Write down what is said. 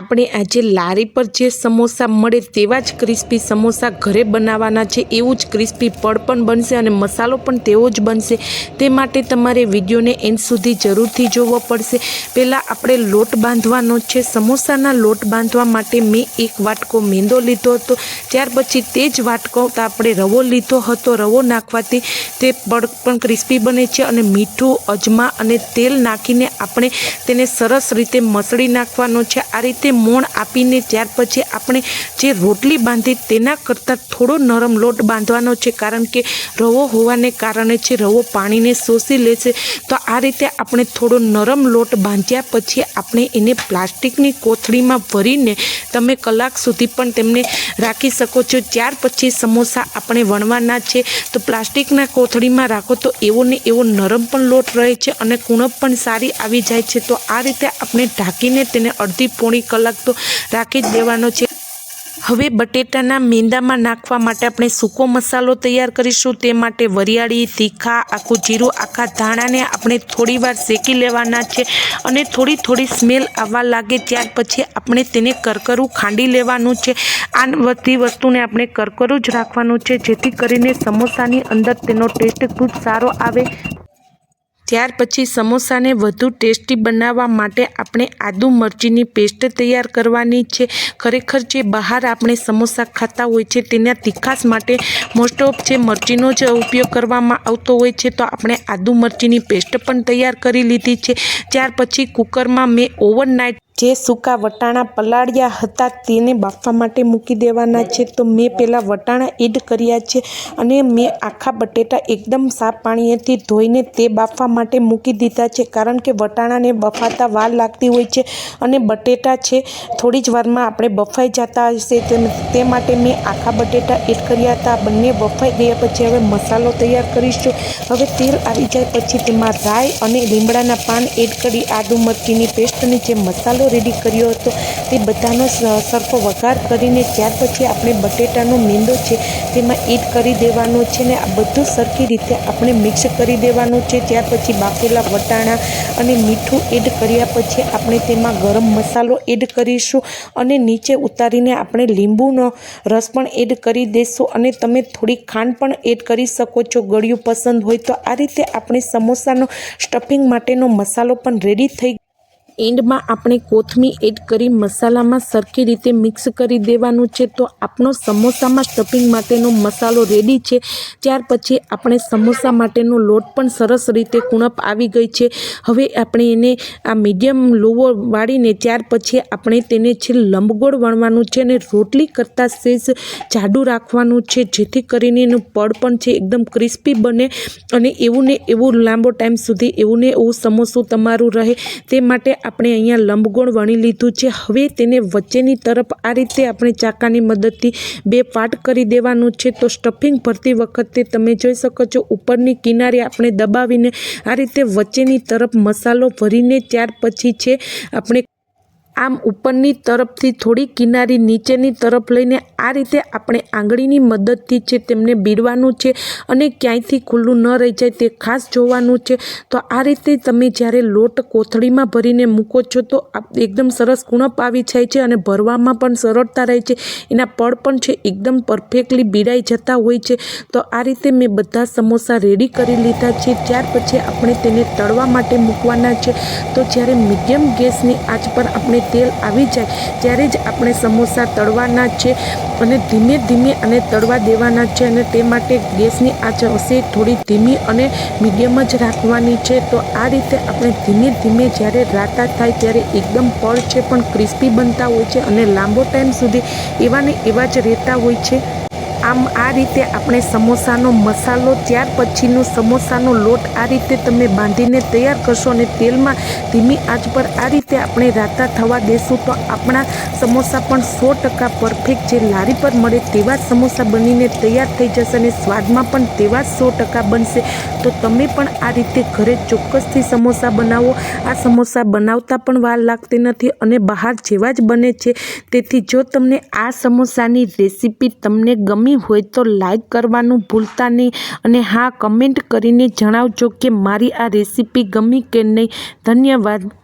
આપણે આજે લારી પર જે સમોસા મળે તેવા જ ક્રિસ્પી સમોસા ઘરે બનાવવાના છે, એવું જ ક્રિસ્પી પડ પણ બનશે અને મસાલો પણ તેવો જ બનશે. તે માટે તમારે વિડીયોને એન્ડ સુધી જરૂરથી જોવો પડશે. પહેલાં આપણે લોટ બાંધવાનો છે. સમોસાના લોટ બાંધવા માટે મેં એક વાટકો મેંદો લીધો હતો. ત્યાર પછી તે જ વાટકો આપણે રવો લીધો હતો. રવો નાખવાથી તે પડ પણ ક્રિસ્પી બને છે અને મીઠું, અજમા અને તેલ નાખીને આપણે તેને સરસ રીતે મસળી નાખવાનો છે. આ રીતે મોણ આપીને ત્યાર પછી આપણે જે રોટલી બાંધી તેના કરતાં થોડો નરમ લોટ બાંધવાનો છે. કારણ કે રવો હોવાને કારણે છે રવો પાણીને શોષી લેશે તો આ રીતે આપણે થોડો નરમ લોટ બાંધ્યા પછી આપણે એને પ્લાસ્ટિકની કોથળીમાં ભરીને તમે કલાક સુધી પણ તેમને રાખી શકો છો. ત્યાર પછી સમોસા આપણે વણવાના છે. તો પ્લાસ્ટિકના કોથળીમાં રાખો તો એવો ને એવો નરમ પણ લોટ રહે છે અને કુણપ પણ સારી આવી જાય છે. તો આ રીતે આપણે ઢાંકીને તેને અડધી પોણી કલાક તો રાખી જ દેવાનો છે. હવે બટેટાના મેંદામાં નાખવા માટે આપણે સૂકો મસાલો તૈયાર કરીશું. તે માટે વરિયાળી, તીખા, આખું જીરું, આખા ધાણાને આપણે થોડીવાર શેકી લેવાના છે અને થોડી થોડી સ્મેલ આવવા લાગે ત્યાર પછી આપણે તેને કરકરું ખાંડી લેવાનું છે. આ બધી વસ્તુને આપણે કરકરું જ રાખવાનું છે જેથી કરીને સમોસાની અંદર તેનો ટેસ્ટ ખૂબ સારો આવે. ત્યાર પછી સમોસાને વધુ ટેસ્ટી બનાવવા માટે આપણે આદુ મરચીની પેસ્ટ તૈયાર કરવાની છે. ખરેખર જે બહાર આપણે સમોસા ખાતા હોય છે તેના તીખાસ માટે મોસ્ટ ઓફ જે મરચીનો જ ઉપયોગ કરવામાં આવતો હોય છે તો આપણે આદુ મરચીની પેસ્ટ પણ તૈયાર કરી લીધી છે. ત્યાર પછી કુકરમાં મેં ઓવરનાઇટ જે સૂકા વટાણા પલાળ્યા હતા તેને બાફવા માટે મૂકી દેવાના છે. તો મેં પહેલાં વટાણા એડ કર્યા છે અને મેં આખા બટેટા એકદમ સાફ પાણીએથી ધોઈને તે બાફવા માટે મૂકી દીધા છે. કારણ કે વટાણાને બફાતા વાર લાગતી હોય છે અને બટેટા છે થોડી જ વારમાં આપણે બફાઈ જતા હશે તે માટે મેં આખા બટેટા એડ કર્યા હતા. બંને બફાઈ ગયા પછી હવે મસાલો તૈયાર કરીશું. હવે તેલ આવી જાય પછી તેમાં રાઈ અને લીમડાના પાન એડ કરી આદુ મરચીની પેસ્ટની જે મસાલો રેડી કર્યો હતો. તે બધાનો સરખો વઘાર કરીને ત્યાર પછી આપણે બટેટાનો મેંદો છે તેમાં એડ કરી દેવાનો છે ને આ બધું સરખી રીતે આપણે મિક્સ કરી દેવાનું છે. ત્યાર પછી બાફેલા વટાણા અને મીઠું એડ કર્યા પછી આપણે તેમાં ગરમ મસાલો એડ કરીશું અને નીચે ઉતારીને આપણે લીંબુનો રસ પણ એડ કરી દઈશું અને તમે થોડી ખાંડ પણ એડ કરી શકો છો. ગળ્યું પસંદ હોય તો આ રીતે આપણે સમોસાનો સ્ટફિંગ માટેનો મસાલો પણ રેડી થઈ એન્ડમાં આપણે કોથમી એડ કરી મસાલામાં સરખી રીતે મિક્સ કરી દેવાનું છે. તો આપણો સમોસામાં સ્ટફિંગ માટેનો મસાલો રેડી છે. ત્યાર પછી આપણે સમોસા માટેનો લોટ પણ સરસ રીતે કુણપ આવી ગઈ છે. હવે આપણે એને આ મીડિયમ લોવો વાળીને ત્યાર પછી આપણે તેને છે લંબગોળ વણવાનું છે અને રોટલી કરતાં સેજ જાડું રાખવાનું છે. જેથી કરીને એનું પડ પણ છે એકદમ ક્રિસ્પી બને અને એવું ને એવું લાંબો ટાઈમ સુધી એવું ને એવું સમોસું તમારું રહે. તે માટે આપણે અહીંયા લંબગોળ વણી લીધું છે. હવે તેને વચ્ચેની તરફ આ રીતે આપણે ચાકાની મદદથી બે પાટ કરી દેવાનું છે. તો સ્ટફિંગ ભરતી વખતે તમે જોઈ શકો છો, ઉપરની કિનારે આપણે દબાવીને આ રીતે વચ્ચેની તરફ મસાલો ભરીને ત્યાર પછી છે, આપણે આમ ઉપરની તરફથી થોડી કિનારી નીચેની તરફ લઈને આ રીતે આપણે આંગળીની મદદથી છે તેમને બીડવાનું છે અને ક્યાંયથી ખુલ્લું ન રહી જાય તે ખાસ જોવાનું છે. તો આ રીતે તમે જ્યારે લોટ કોથળીમાં ભરીને મૂકો છો તો એકદમ સરસ કુણપ આવી જાય છે અને ભરવામાં પણ સરળતા રહે છે. એના પડ પણ છે એકદમ પરફેક્ટલી બીડાઈ જતા હોય છે. તો આ રીતે મેં બધા સમોસા રેડી કરી લીધા છે. ત્યાર પછી આપણે તેને તળવા માટે મૂકવાના છે. તો જ્યારે મીડિયમ ગેસની આંચ પર આપણે તેલ આવી જાય ત્યારે જ આપણે સમોસા તળવાના છે અને ધીમે ધીમે અને તળવા દેવાના છે અને તે માટે ગેસની આંચ હશે, થોડી ધીમી અને મીડિયમ જ રાખવાની છે. તો આ રીતે આપણે ધીમે ધીમે જ્યારે રાતા થાય ત્યારે એકદમ પળ છે પણ ક્રિસ્પી બનતા હોય છે અને લાંબો ટાઈમ સુધી એવા ને એવા જ રહેતા હોય છે. આમ આ રીતે આપણે સમોસાનો મસાલો, ત્યાર પછીનો સમોસાનો લોટ આ રીતે તમે બાંધીને તૈયાર કરશો અને તેલમાં ધીમી આંચ પર આ રીતે આપણે રાતા થવા દેશું તો આપણા સમોસા પણ સો ટકા પરફેક્ટ જે લારી પર મળે તેવા સમોસા બનીને તૈયાર થઈ જશે અને સ્વાદમાં પણ તેવા સો ટકા બનશે. તો તમે પણ આ રીતે ઘરે ચોક્કસથી સમોસા બનાવો. આ સમોસા બનાવતા પણ વાર લાગતી નથી અને બહાર જેવા જ બને છે. તેથી જો તમને આ સમોસાની રેસીપી તમને ગમી હોય તો લાઈક કરવાનું ભૂલતા નહીં અને હા, કમેન્ટ કરીને જણાવજો કે મારી આ રેસીપી ગમી કે નહીં. ધન્યવાદ.